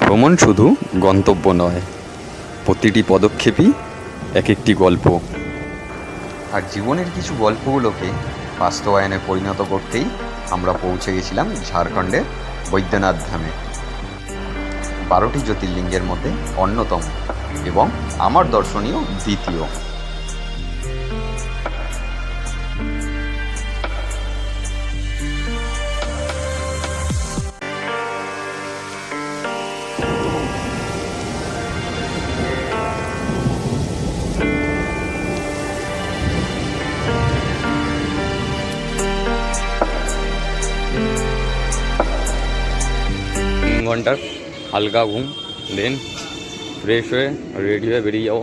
ভ্রমণ শুধু গন্তব্য নয়, প্রতিটি পদক্ষেপই এক একটি গল্প। আর জীবনের কিছু গল্পগুলোকে বাস্তবায়নে পরিণত করতেই আমরা পৌঁছে গেছিলাম ঝাড়খণ্ডের বৈদ্যনাথ ধামে। বারোটি জ্যোতির্লিঙ্গের মধ্যে অন্যতম এবং আমার দর্শনীয় দ্বিতীয়। ঘণ্টার হালকা ঘুম দেন ফ্রেশ হয়ে রেডি হয়ে বেরিয়ে যাব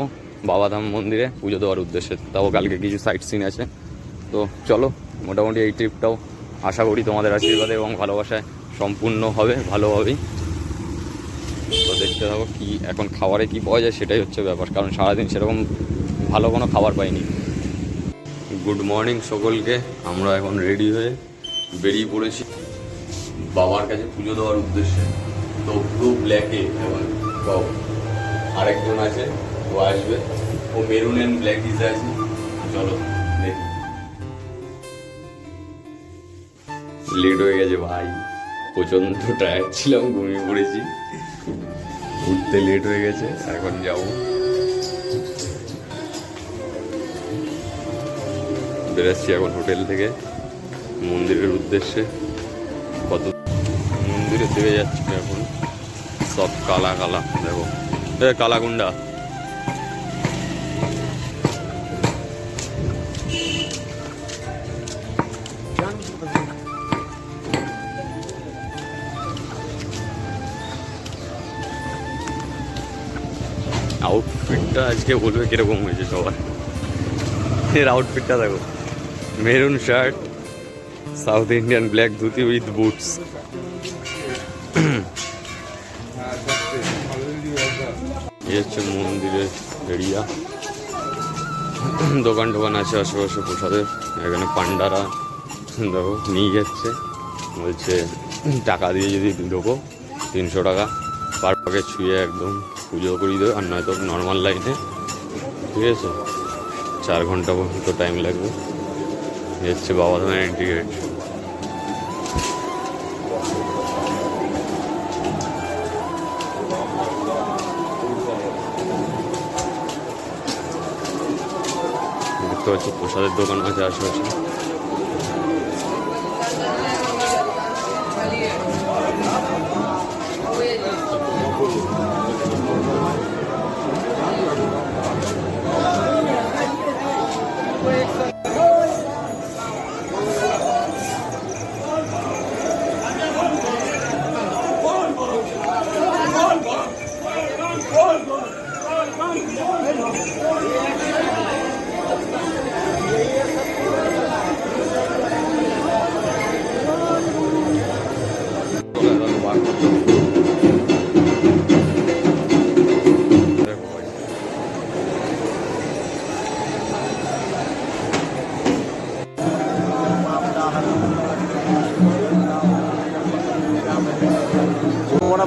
বাবাধাম মন্দিরে পুজো দেওয়ার উদ্দেশ্যে। তাও কালকে কিছু সাইট সিন আছে। তো চলো, মোটামুটি এই ট্রিপটাও আশা করি তোমাদের আশীর্বাদে এবং ভালোবাসায় সম্পূর্ণ হবে ভালোভাবেই তো দেখতে থাকো কি, এখন খাবারে কি পাওয়া যায় সেটাই হচ্ছে ব্যাপার, কারণ সারাদিন সেরকম ভালো কোনো খাবার পাইনি। গুড মর্নিং সকলকে, আমরা এখন রেডি হয়ে বেরিয়ে পড়েছি বাবার কাছে পুজো দেওয়ার উদ্দেশ্যে। তো পুরো ব্ল্যাকে এবং বাবু আরেকজন আছে, ও আসবে। ও মেরুন অ্যান্ড ব্ল্যাক ইসে আছে চলো, দেখি। লেট হয়ে গেছে ভাই। প্রচণ্ড টায়ার্ড ছিলাম, ঘুমিয়ে পড়েছি। উঠতে লেট হয়ে গেছে, এখন যাব। বেরাচ্ছি এখন হোটেল থেকে। মন্দিরের উদ্দেশ্যে। কত মন্দিরের দিকে যাচ্ছি এখন। সব কালা কালা, দেখো। এ, কালা গুন্ডা। আউটফিটটা আজকে বলবে কীরকম হয়েছে সবার? এর আউটফিটটা দেখো। Maroon shirt south Indian black dhoti with boots হচ্ছে মন্দিরের এরিয়া দোকান টোকান আছে আশেপাশে প্রসাদের। এখানে পান্ডারা, দেখো, নিয়ে যাচ্ছে। বলছে, টাকা দিয়ে যদি ঢোকো তিনশো টাকা। পার পাকে ছুঁয়ে একদম পুজো করিয়ে দেবে, আর নয়তো নর্মাল লাইনে ঠিক আছে? চার ঘণ্টা পর্যন্ত টাইম লাগবে। হচ্ছে বাবা ধামের এন্ট্রি দেখতে পাচ্ছি প্রসাদের দোকান আছে আশেপাশে।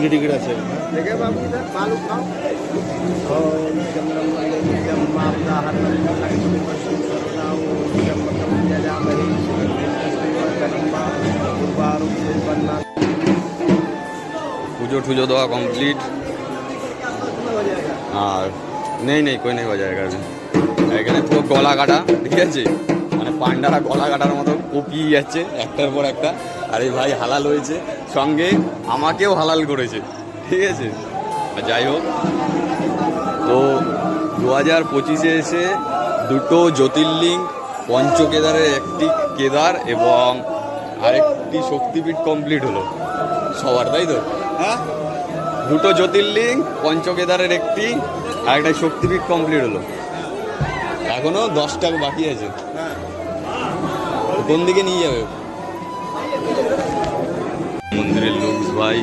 তিনটে টিকিট আছে। পুজো টুজো দেওয়া কমপ্লিট আর নেই নেই কই নেই বাজার এখানে এখানে পুরো গলা কাটা ঠিক আছে? মানে পান্ডারা গলা কাটার মতো কপিয়ে যাচ্ছে একটার পর একটা। আর এই ভাই হালাল হয়েছে। সঙ্গে আমাকেও হালাল করেছে। ঠিক আছে? যাই হোক। তো দু হাজার পঁচিশে এসে দুটো জ্যোতির্লিঙ্গ পঞ্চকেদারের একটি কেদার এবং আরেকটি শক্তিপীঠ কমপ্লিট হলো। সবার তাই তো? হ্যাঁ। দুটো জ্যোতির্লিঙ্গ পঞ্চকেদারের একটি আর একটা শক্তিপীঠ কমপ্লিট হলো। এখনও দশটা বাকি আছে। হ্যাঁ। কোন দিকে নিয়ে যাবে? মন্দিরের লোক ভাই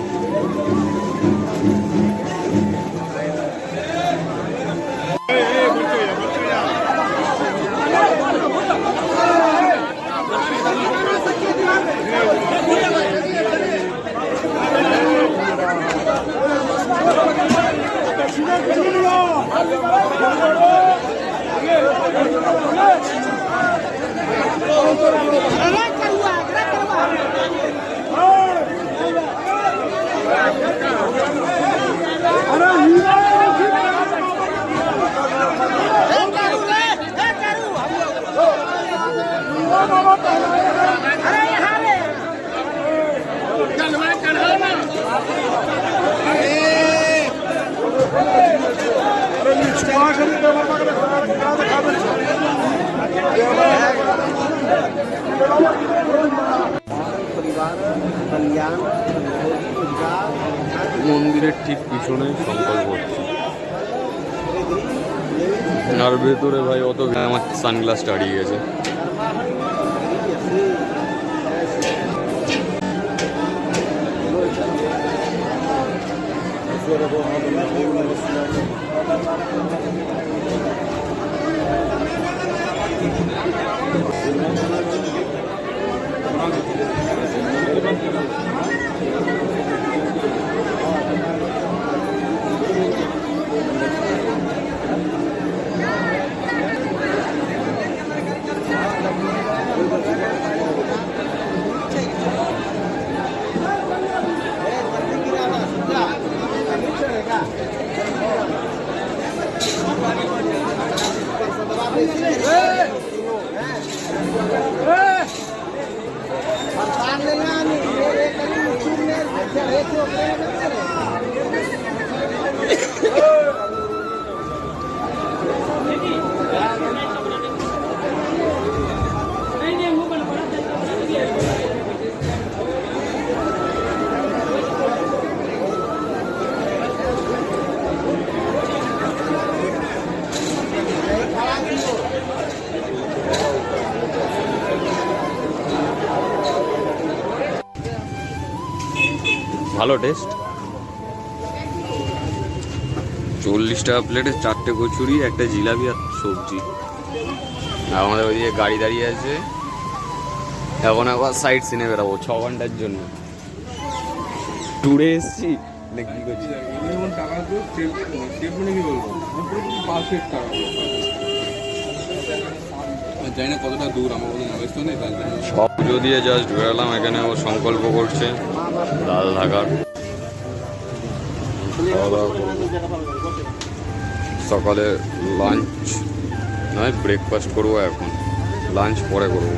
আমার সানগ্লাসটা হারিয়ে গেছে। problema. ভালো টেস্ট চল্লিশ টাকা প্লেটে চারটে কচুরি একটা জিলাপি আর সবজি। আর আমাদের ওইদিকে গাড়ি দাঁড়িয়ে আছে। এখন আবার সাইড সিনে বেরাবো ছ ঘণ্টার জন্য। ট্যুরে এসছি? কি করছি? জানি না কতটা দূর আমার সব পুজো দিয়ে জাস্ট বেরালাম এখানে ও সংকল্প করছে। লাল ঢাকার। খাওয়া দাওয়া। সকালে লাঞ্চ নয় ব্রেকফাস্ট করব এখন। লাঞ্চ পরে করব।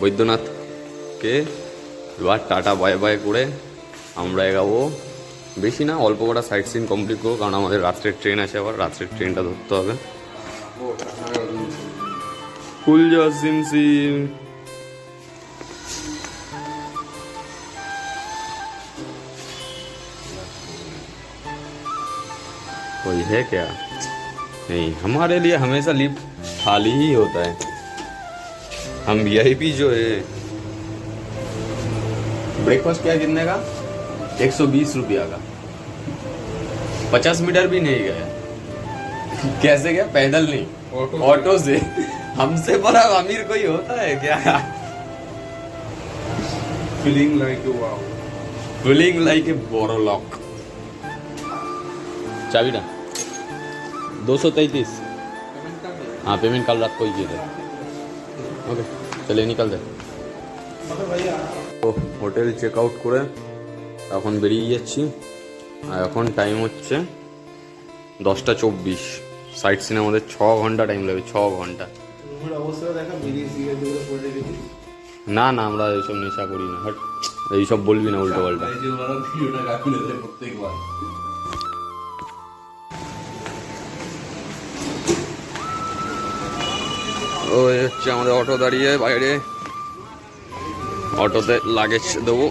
বৈদ্যনাথকে এবার টাটা বাই বাই করে আমরা এগাবো। বেশি না, অল্প কটা সাইট সিন কমপ্লিট করব, কারণ আমাদের রাত্রের ট্রেন আছে আবার, রাত্রের ট্রেনটা ধরতে হবে। कोई है क्या? नहीं, हमारे लिए हमेशा लिफ्ट खाली ही होता है। हम यही भी जो है। ब्रेकफास्ट क्या कितने का? एक सौ बीस रुपया का। पचास मीटर भी नहीं गया। कैसे गया पैदल नहीं ऑटो ऑटो से हमसे बड़ा अमीर कोई होता है क्या feeling like wow feeling like a borrow lock चाबी ना दो सौ तैतीस हाँ पेमेंट कल रात को ही किए थे ওকে চলে নিকাল দে ও হোটেল চেক আউট করে এখন বেরিয়ে যাচ্ছি আর এখন টাইম হচ্ছে দশটা চব্বিশ। সাইট সিনে আমাদের ছ ঘণ্টা টাইম লাগবে ছ ঘণ্টা। না না আমরা এইসব নেশা করি না হট এইসব বলবি না উল্টো পাল্টা। ওই হচ্ছে আমাদের অটো দাঁড়িয়ে বাইরে। অটোতে লাগেজ দেবো।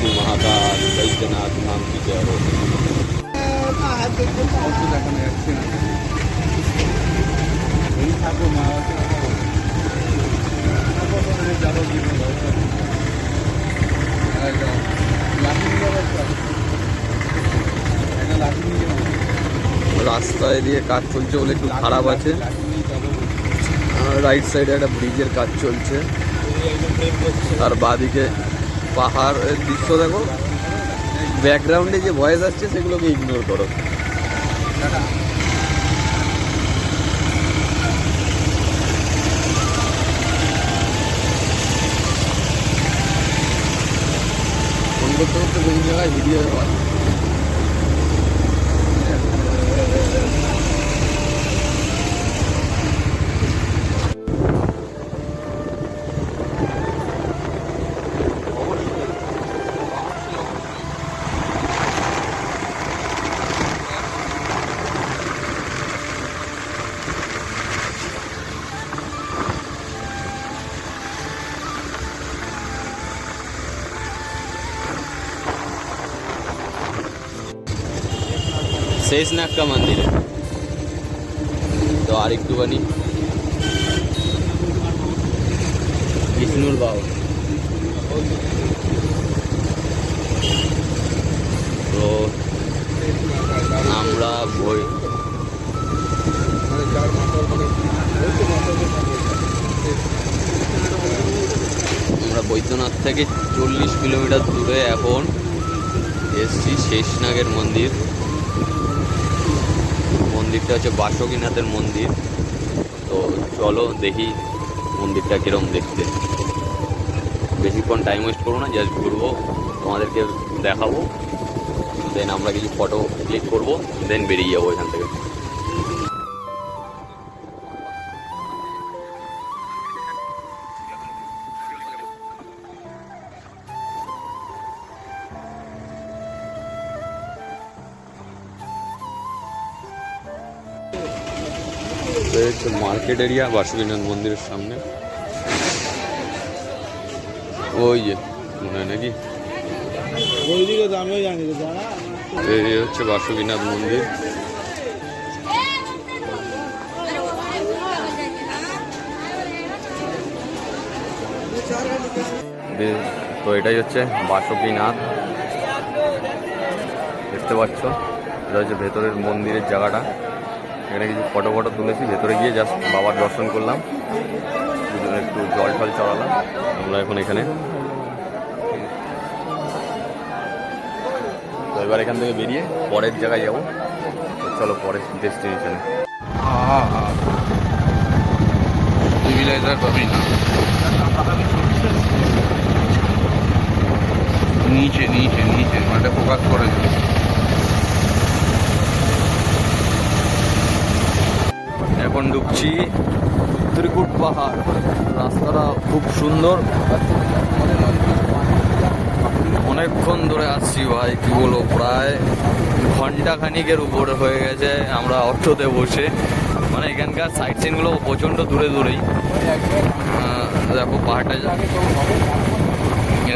শ্রী মহাকাল বৈদ্যনাথ নাম কি জয় রাস্তায় দিয়ে কাজ চলছে বলে একটু খারাপ আছে। রাইট সাইডে একটা ব্রিজের কাজ চলছে। তার বাদিকে পাহাড়ের দৃশ্য দেখো। ব্যাকগ্রাউন্ডে যে ভয়েস আসছে সেগুলোকে ইগনোর করো। জায়গায় ভিডিও শেষনাক্কা মন্দিরে। তো আর একটুখানি বিষ্ণুর বাবু। তো আমরা ভৈ আমরা বৈদ্যনাথ থেকে চল্লিশ কিলোমিটার দূরে এখন এসছি শেষনাগের মন্দির। মন্দিরটা হচ্ছে বাসকীনাথের মন্দির। তো চলো দেখি মন্দিরটা কীরকম দেখতে। বেশিক্ষণ টাইম ওয়েস্ট করব না জাস্ট ঘুরবো, তোমাদেরকে দেখাবো। দেন আমরা কিছু ফটো ক্লিক করব দেন বেরিয়ে যাব এখান থেকে। এই হচ্ছে মার্কেট এরিয়া বাসুকিনাথ মন্দিরের সামনে। ওই যে, মনে হয় নাকি? এই হচ্ছে বাসুকিনাথ মন্দির। তো এটাই হচ্ছে বাসুকিনাথ দেখতে পাচ্ছ, এটা হচ্ছে ভেতরের মন্দিরের জায়গাটা। এখানে কিছু ফটো ফটো তুলেছি। ভেতরে গিয়ে জাস্ট বাবার দর্শন করলাম। একটু জল টল চড়ালাম। আমরা এখন এখানে। তো এবার এখান থেকে বেরিয়ে পরের জায়গায় যাব। চলো পরের ডেস্টিনেশনে নিচে নিচে নিচে। মানে ফোকাস করে। এখন ঢুকছি ত্রিকুট পাহাড়। রাস্তাটা খুব সুন্দর। অনেকক্ষণ ধরে আসছি ভাই, কি বলব, প্রায় ঘণ্টা খানিকের উপরে হয়ে গেছে আমরা অটোতে বসে। মানে এখানকার সাইট সিনগুলো প্রচণ্ড দূরে দূরেই। দেখো পাহাড়টা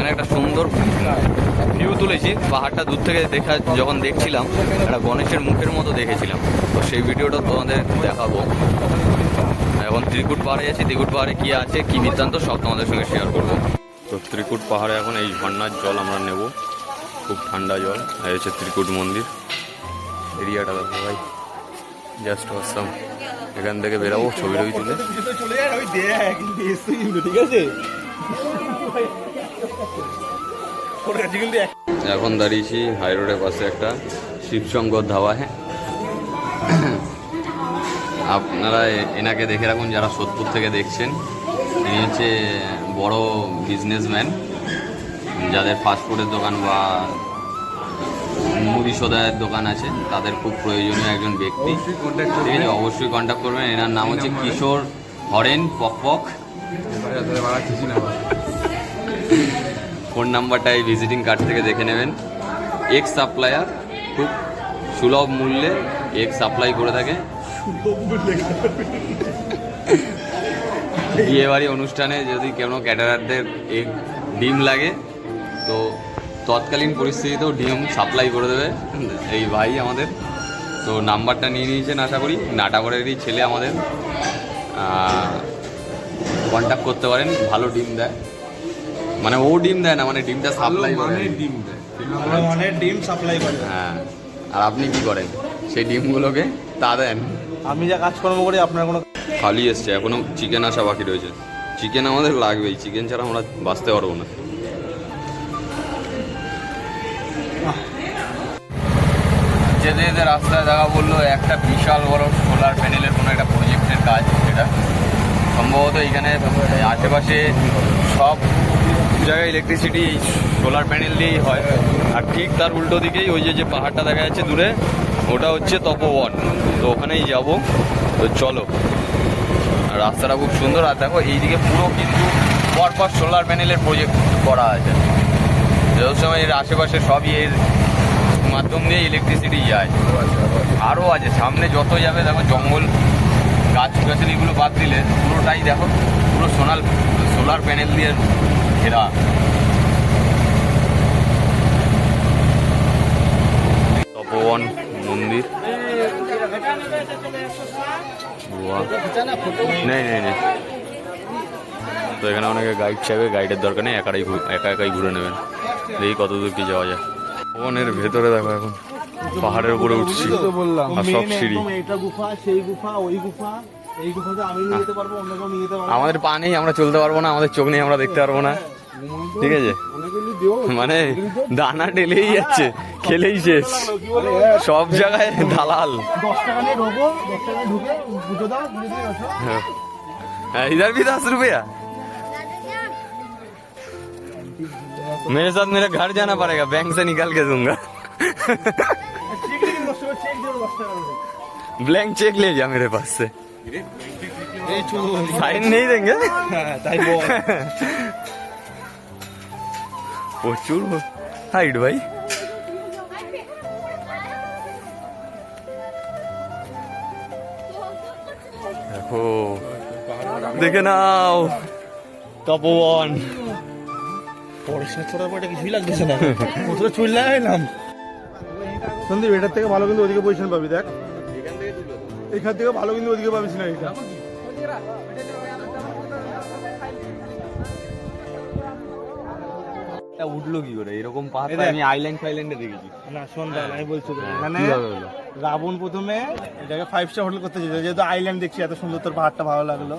এখানে একটা সুন্দর ভিউ তুলেছি। পাহাড়টা দূর থেকে দেখা যখন দেখছিলাম একটা গণেশের মুখের মতো দেখেছিলাম। তো সেই ভিডিওটা তোমাদের দেখাবো। এখন ত্রিকুট পাহাড়ে আছি ত্রিকুট পাহাড়ে কি আছে কি বৃত্তান্ত সব তোমাদের সঙ্গে শেয়ার করব। তো ত্রিকুট পাহাড়ে এখন এই ঝর্ণার জল আমরা নেব। খুব ঠান্ডা জল। এই হচ্ছে ত্রিকুট মন্দির। এরিয়াটা দেখো ভাই। জাস্ট অসাম এখান থেকে বেরাবো ছবি টবি তুলে ঠিক আছে? এখন দাঁড়িয়েছি হাই রোডের পাশে একটা শিবশঙ্কর ধাবা হ্যাঁ। আপনারা এনাকে দেখে রাখুন, যারা সোদপুর থেকে দেখছেন। ইনি হচ্ছে বড় বিজনেসম্যান যাদের ফাস্টফুডের দোকান বা মুদি সোদায়ের দোকান আছে, তাদের খুব প্রয়োজনীয় একজন ব্যক্তি। ঠিক আছে, অবশ্যই কন্ট্যাক্ট করবেন। এনার নাম হচ্ছে কিশোর হরেন পক পক ফোন নাম্বারটা এই ভিজিটিং কার্ড থেকে দেখে নেবেন। এক্স সাপ্লায়ার খুব সুলভ মূল্যে এগ সাপ্লাই করে থাকে। বিয়েবাড়ি অনুষ্ঠানে যদি কোনো ক্যাটারারদের এগ ডিম লাগে, তো তৎকালীন পরিস্থিতিতেও ডিম সাপ্লাই করে দেবে। এই ভাই আমাদের। তো নাম্বারটা নিয়ে নিয়েছেন আশা করি। নাটাগড়েরই ছেলে আমাদের। কন্ট্যাক্ট করতে পারেন, ভালো ডিম দেয়। মানে ও ডিম দেয় না মানে ডিমটা সাপ্লাই করে। মানে ডিম দেয়। মানে ডিম সাপ্লাই করে। হ্যাঁ। আর আপনি কি করেন? সেই ডিমগুলোকে তা দেন। আমি যা কাজকর্ম করি আপনার কোনো খালি এসছে এখনও চিকেন আসা বাকি রয়েছে। চিকেন আমাদের লাগবেই চিকেন ছাড়া আমরা বাঁচতে পারব না। যেতে যেতে রাস্তায় দেখা বলল একটা বিশাল বড় সোলার প্যানেলের কোনো একটা প্রজেক্টের কাজ এটা সম্ভবত এখানে আশেপাশে সব জায়গায় ইলেকট্রিসিটি সোলার প্যানেল দিয়েই হয়। আর ঠিক তার উল্টো দিকেই ওই যে পাহাড়টা দেখা যাচ্ছে দূরে, ওটা হচ্ছে তপবন। তো ওখানেই যাব। তো চলো। রাস্তাটা খুব সুন্দর। আর দেখো, এইদিকে পুরো কিন্তু পরপর সোলার প্যানেলের প্রজেক্ট করা আছে। যত সময় এর আশেপাশে সবই এর মাধ্যম দিয়ে ইলেকট্রিসিটি যায়। আরও আছে। সামনে যত যাবে, দেখো জঙ্গল গাছ গাছালিগুলো বাদ দিলে পুরোটাই দেখো, পুরো সোনাল সোলার প্যানেল দিয়ে ঘেরা। তপবন মন্দির। নেই নেই নেই। তো এখানে অনেকে গাইড চাইবে গাইডের দরকার নেই একাই একা একাই ঘুরে নেবেন। দেখি কত দূর কি যাওয়া যায়। ভবনের ভেতরে দেখো এখন পাহাড়ের উপরে উঠছি। বললাম। আর সব সিঁড়ি। এইটা গুফা সেই গুফা ওই গুফা। এই গুফাতে আমি নিয়ে যেতে পারবো অন্য কেউ নিয়ে যেতে পারবো না। আমাদের পা নেই আমরা চলতে পারবো না আমাদের চোখ নেই আমরা দেখতে পারবো না ঠিক আছে মানে দানা ঢেলেই যাচ্ছে খেলেই শেষ সব জায়গায় দালাল দশ টাকা নিয়ে ঢোকো দশ টাকা নিয়ে ঢুকে পুজো দাও পুজো দিয়ে আসো हाँ, इधर भी दस रुपया मेरे साथ मेरा घर जाना पड़ेगा बैंक से निकाल के दूंगा চেক দিন দশ টাকা চেক দিও দশ টাকা করে। ब्लैंक चेक ले जा मेरे पास से এই চলো साइन नहीं देंगे হ্যাঁ তাই বল প্রচুর হাইট ভাই দেখো দেখে নাও তপবন পড়াশোনা ছোটার পর এটা কিছুই লাগতেছে না কোথাও চুল লাগাইলাম সন্দীপ এটার থেকে ভালো কিন্তু ওদিকে পজিশন পাবি দেখ এখান থেকে ভালো কিন্তু ওদিকে পাবিস না এটা এটা উঠল কি করে? এরকম পাহাড় আমি আইল্যান্ড ফাইল্যান্ডে দেখেছি। না শোন আমি বলছি হ্যাঁ, হলো? রাবণ প্রথমে এটাকে ফাইভ স্টার হোটেল করতে চেয়েছিল যেহেতু আইল্যান্ড দেখছি এত সুন্দর তোর পাহাড়টা ভালো লাগল।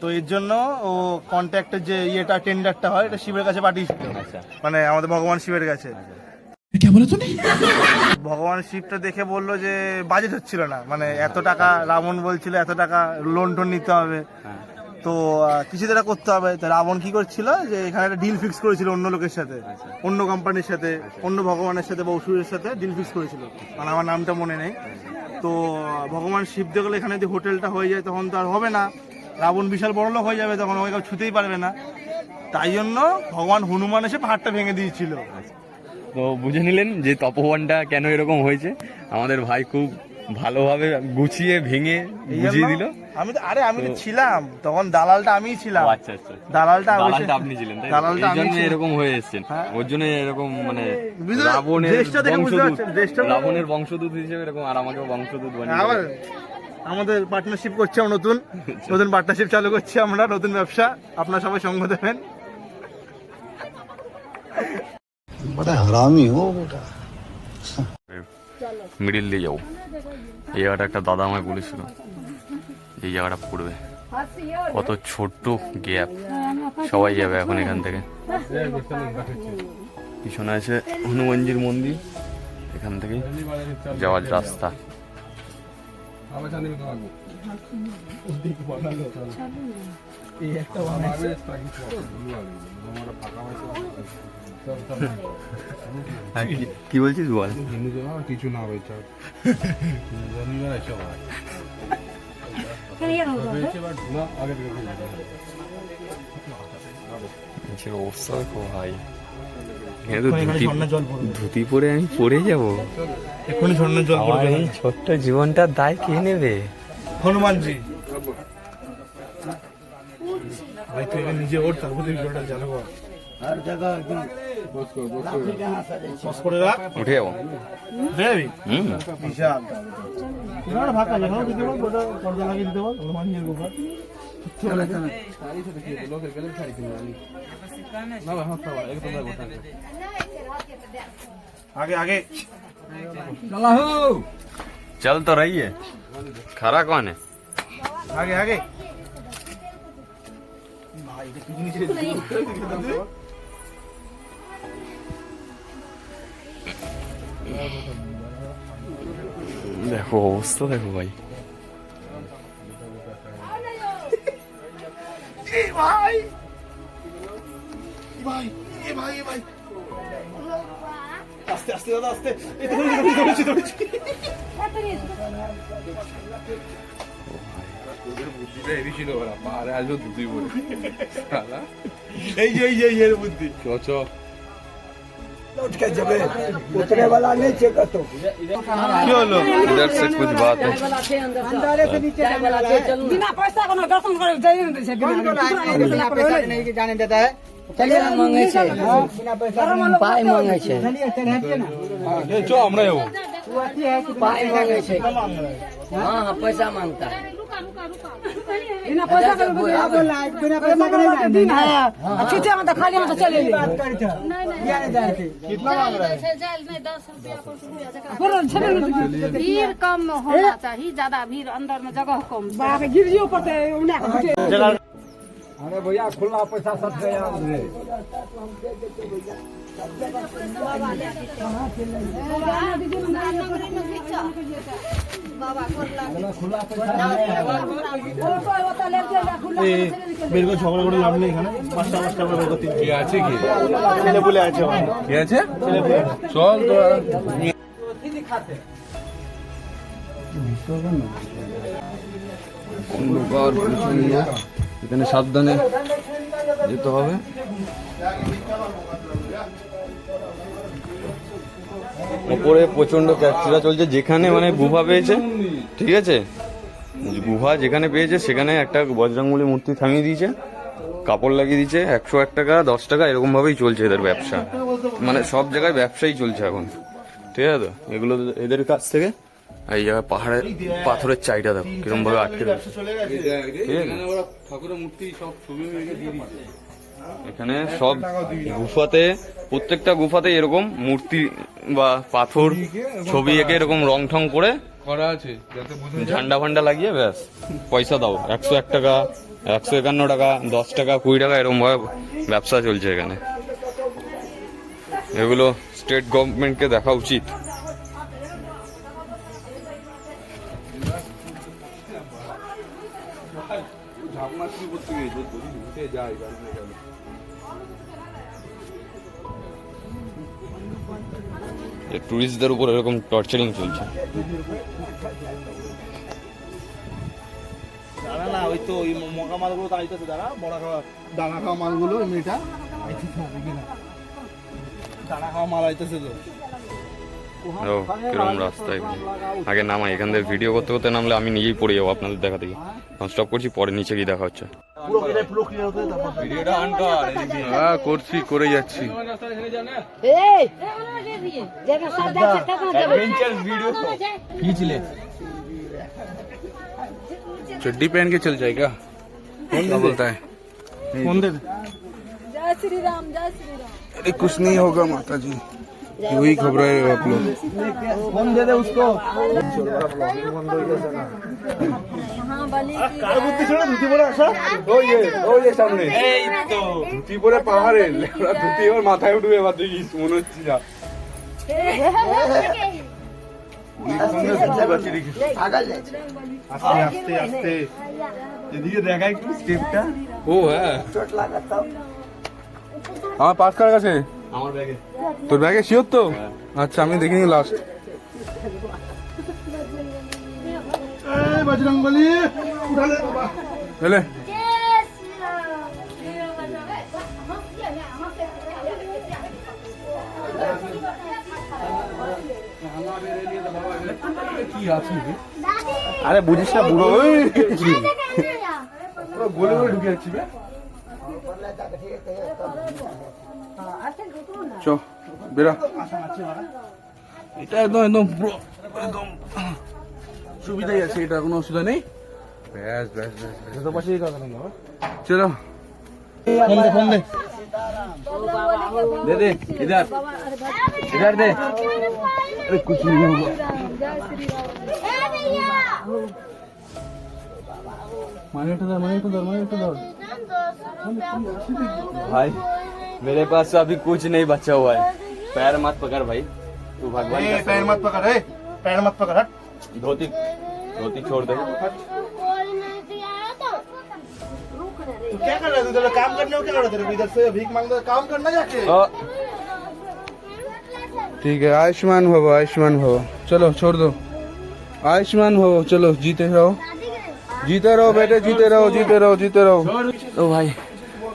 তো এর জন্য ও কন্ট্রাক্টের যে ইয়েটা টেন্ডারটা হয় এটা শিবের কাছে পাঠিয়েছিল। আচ্ছা। মানে আমাদের ভগবান শিবের কাছে। ভগবান শিবটা দেখে বলল যে বাজেট হচ্ছিল না। মানে এত টাকা রাবণ বলছিল, এত টাকা লোন টোন নিতে হবে। তো কিছু তো করতে হবে। তো রাবণ কি করছিল যে এখানে একটা ডিল ফিক্স করেছিল অন্য লোকের সাথে। অন্য কোম্পানির সাথে, অন্য ভগবানের সাথে বা অসুরের সাথে ডিল ফিক্স করেছিল। মানে আমার নামটা মনে নেই। তো, ভগবান শিব দেখলে এখানে যদি হোটেলটা হয়ে যায় তখন তো আর হবে না। রাবণ বিশাল বড় লোক হয়ে যাবে, তখন ওকে কেউ ছুতেই পারবে না। তাই জন্য ভগবান হনুমান এসে পাহাড়টা ভেঙে দিয়েছিল। তো বুঝে নিলেন যে তপবনটা কেন এরকম হয়েছে। আমাদের ভাই খুব ভালোভাবে গুছিয়ে ভেঙে বুঝিয়ে দিল। আমি তো আরে আমি তো ছিলাম। তখন দালালটা আমিই ছিলাম। আচ্ছা আচ্ছা দালালটা দালালটা আপনি ছিলেন দালালটা আমি জন্য। এরকম হয়ে এসেছেন। হ্যাঁ। ওর জন্য এরকম মানে রাবণের বংশদূত রাবণের বংশদূত হিসেবে এরকম আর আমাকেও বংশদূত বানিয়ে আমাদের পার্টনারশিপ করছি নতুন। নতুন পার্টনারশিপ চালু করছি আমরা নতুন ব্যবসা। আপনারা সবাই সঙ্গ দেবেন। बड़ा हरामी हो बेटा মিডিল দিয়ে যাও এই জায়গাটা একটা দাদা আমায় বলেছিল এই জায়গাটা পড়বে কত ছোট্ট গ্যাপ সবাই যাবে এখন এখান থেকে পিছনে আছে হনুমানজির মন্দির এখান থেকে যাওয়ার রাস্তা আবার চাঁদি মতো লাগবো এই একটা হয়েছে কি বলছিস বল? হিন্দু কিছু না ভাই চাপ হয় অবস্থা এখানে এখানে ধুতি পরে আমি পড়ে যাব। এক্ষুনি ঝর্ণার জল পড়বে। এই ছোট্ট জীবনটার দায় কে নেবে? হনুমানজি। ভাই তুই নিজে ওঠ তারপর ভিডিওটা চালু কর। বস কর বস কর পজ করে রাখ উঠে যাবো দেবি হুম বিশাল এখানে ফাঁকা যেখানে দিতে পারবো ওটা পর্দা লাগিয়ে দিতে পারবো হনুমানজির গোপা শাড়ি সাথে কি লোকের গেলে শাড়ি কিনে আনি না ভাই হাত পাওয়া একদম লাগবো আগে আগে चल तो रही है खरा कौन है আগে আগে দেখো অবস্থা দেখো ভাই ভাই ভাই এ ভাই এ ভাই আস্তে আস্তে দাদা আস্তে বুদ্ধিটা পরে শালা এই যে এই लौट जबे उतरे वाला नहीं चेक तो क्यों लोग इधर से कुछ बात है अंदर से नीचे बिना पैसा को दर्शन करे जाने नहीं देते बिना पैसा नहीं के जाने देता है चलिए मांगे बिना पैसा के बोला बिना पैसा के नहीं दिन है। छुट्टी में तो खाली में तो चले ले कितना मांग रहा है? भीड़ कम होना चाहिए ज्यादा भीड़ अंदर में जगह कम। बाप गिरियो पड़ते उन्हें जगह अरे भैया खुला पैसा सब गया করে পাঁচটা পাঁচটা আছে কি ছেলে বলে আছে চল তো এখানে সাবধানে যেতে হবে। ওপরে প্রচণ্ড ক্যাটচিরা চলছে, যেখানে মানে গুহা পেয়েছে, ঠিক আছে? গুহা যেখানে পেয়েছে, সেখানে একটা বজরংবলী মূর্তি থামিয়ে দিয়েছে, কাপড় লাগিয়ে দিয়েছে, একশো এক টাকা, দশ টাকা এরকম ভাবেই চলছে এদের ব্যবসা। মানে সব জায়গায় ব্যবসাই চলছে এখন, ঠিক আছে তো? এগুলো এদের কাছ থেকে, এই জায়গায় পাহাড়ের পাথরের চাইটা দেখো কিরম ভাবে আটকে এখানে সব গুফাতে প্রত্যেকটা গুফাতে এরকম মূর্তি বা পাথর ছবি এঁকে এরকম রং ঠং করে করা আছে ঝান্ডা ফান্ডা লাগিয়ে ব্যাস পয়সা দাও। একশো এক টাকা একশো একান্ন টাকা দশ টাকা কুড়ি টাকা এরকম ভাবে ব্যবসা চলছে এখানে। এগুলো স্টেট গভর্নমেন্টকে দেখা উচিত। শুরু করতে যায় গাড়ি ট্যুরিস্টদের উপর এরকম টর্চারিং চলছে না, ওই তো ওই মকা মালগুলো দাঁড়া খাওয়া, দানা খাওয়া মালগুলো। দানা খাওয়া মাল আইতেছে তো ও কিরম রাস্তায় আগে নামাই এখান থেকে ভিডিও করতে করতে নামলে আমি নিজেই পড়ে যাবো আপনাদের দেখা থেকে স্টপ করছি পরে নিচে গিয়ে দেখা হচ্ছে পুরো এটা পুরো ক্লিয়ার হতে তারপর হ্যাঁ করছি করে যাচ্ছি चड्डी पहन के चल जाएगा कौन बोलता है ফোন দে जय श्री राम जय श्री राम अरे कुछ नहीं होगा माता जी वही घबराए आप लोग ফোন দे दे उसको हाँ কার বুদ্ধি ছিল ধুতি পরে আসা ওই যে ওই যে সামনে এই তো ধুতি পরে পাহাড়ে লেবড়া ধুতি এবার মাথায় উঠবে এবার দেখিস মনে হচ্ছে যা আস্তে আস্তে আস্তে এদিকে দেখা একটু স্টেপটা ও হ্যাঁ আমার পাস কার কাছে আমার ব্যাগে তোর ব্যাগে শিওর তো? আচ্ছা আমি দেখিনি লাস্ট এলে। আরে বুঝিস না বুড়ো গোলে গোলে ঢুকে যাচ্ছি বেরা এটা একদম একদম পুরো একদম সুবিধাই আছে এটা কোনো অসুবিধা নেই ব্যাস ব্যাস ব্যাস ব্যাস। তো পাশেই কথা না চলো ফোন দে ফোন দে दे दे इधर इधर दे अरे कुछ नहीं होगा मानी उठा दर मानी उठा दर मानी उठा दर भाई मेरे पास अभी कुछ नहीं बचा हुआ है। पैर मत पकड़ भाई। तू भगवान पैर पैर मत पकड़ पैर मत पकड़ हट। धोती धोती छोड़ दे। तू क्या कर रहा है तू? काम करने को क्या रहा इधर से भीख मांग काम करना जाके? ठीक है आयुष्मान भव आयुष्मान भव चलो छोड़ दो। आयुष्मान हो चलो जीते रहो। जीते रहो बेटे जीते रहो जीते रहो जीते रहो। ओ भाई।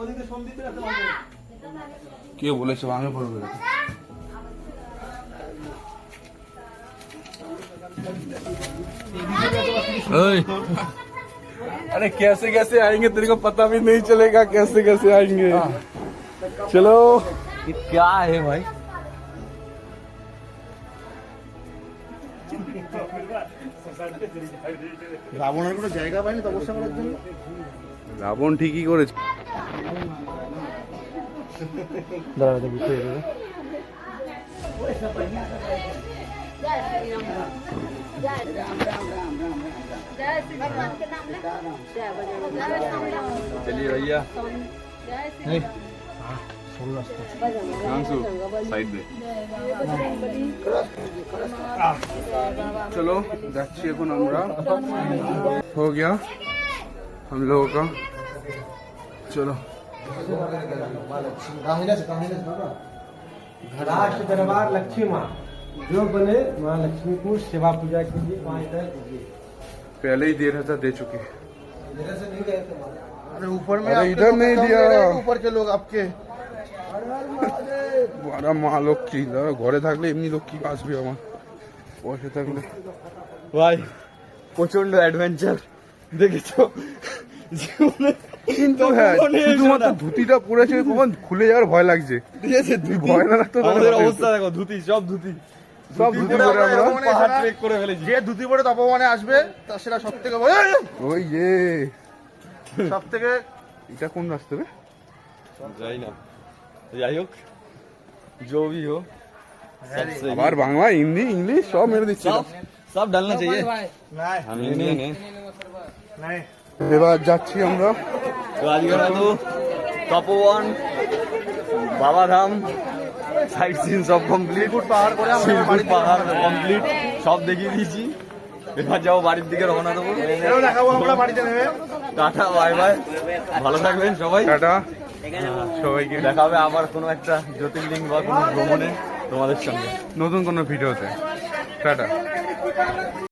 ওদিকে সন্দীপ রাস্তা বন্ধ। কে বলেছে ভাঙে পড়বে ओए अरे कैसे कैसे आएंगे तेरे को पता भी नहीं चलेगा कैसे कैसे आएंगे चलो क्या है भाई রাবণের কোনো জায়গা পায়নি তপস্যা করার জন্য রাবণ ঠিকই করেছে चलिए भैया साइड में चलो যাচ্ছি এখন আমরা हो गया हम लोगों का चलो राष्ट्र दरबार लक्ष्मी माँ जो बने माँ लक्ष्मी को सेवा पूजा कीजिए पाँच तरह कीजिए पहले ही देर हजार दे चुके इधर से नहीं गए थे अरे ऊपर में अरे आपके इधर लोग नहीं कम दिया। ले रहे हैं, ऊपर के लोग आपके বারা মা লক্ষ্মী। দাদা ঘরে থাকলে এমনি লক্ষ্মী আসবে আমার। বসে থাকলে। ভাই প্রচণ্ড অ্যাডভেঞ্চার দেখেছ? কিন্তু হ্যাঁ শুধুমাত্র ধুতিটা পরেছে কখন খুলে যাওয়ার ভয় লাগছে। ঠিক আছে তুই ভয় না লাগতো আমাদের অবস্থা দেখো ধুতি সব ধুতি। সব ধুতি পরে আমরা পাহাড় ট্রেক করে ফেলেছি। যে ধুতি পরে তপমানে আসবে তা সেটা সব থেকে ওই যে। সব থেকে এটা কোন রাস্তা রে? যাই না। যাই হোক জবি হোক আবার বাংলা হিন্দি ইংলিশ সব মেরে দিচ্ছি। সব ডালনা চাই হ্যাঁ, এবার যাচ্ছি আমরা। রাজগাড়াদু তপোবন বাবাধাম সাইট সিন সব কমপ্লিট পাহাড় করে শিলপুর পাহাড় কমপ্লিট সব দেখিয়ে দিয়েছি। এবার যাব বাড়ির দিকে রওনা দেবো। টাটা বাই বাই ভালো থাকবেন সবাই। টাটা। সবাইকে দেখা হবে আবার কোনো একটা জ্যোতির্লিঙ্গ বা কোনো ভ্রমণে তোমাদের সঙ্গে। নতুন কোনো ভিডিওতে। টাটা।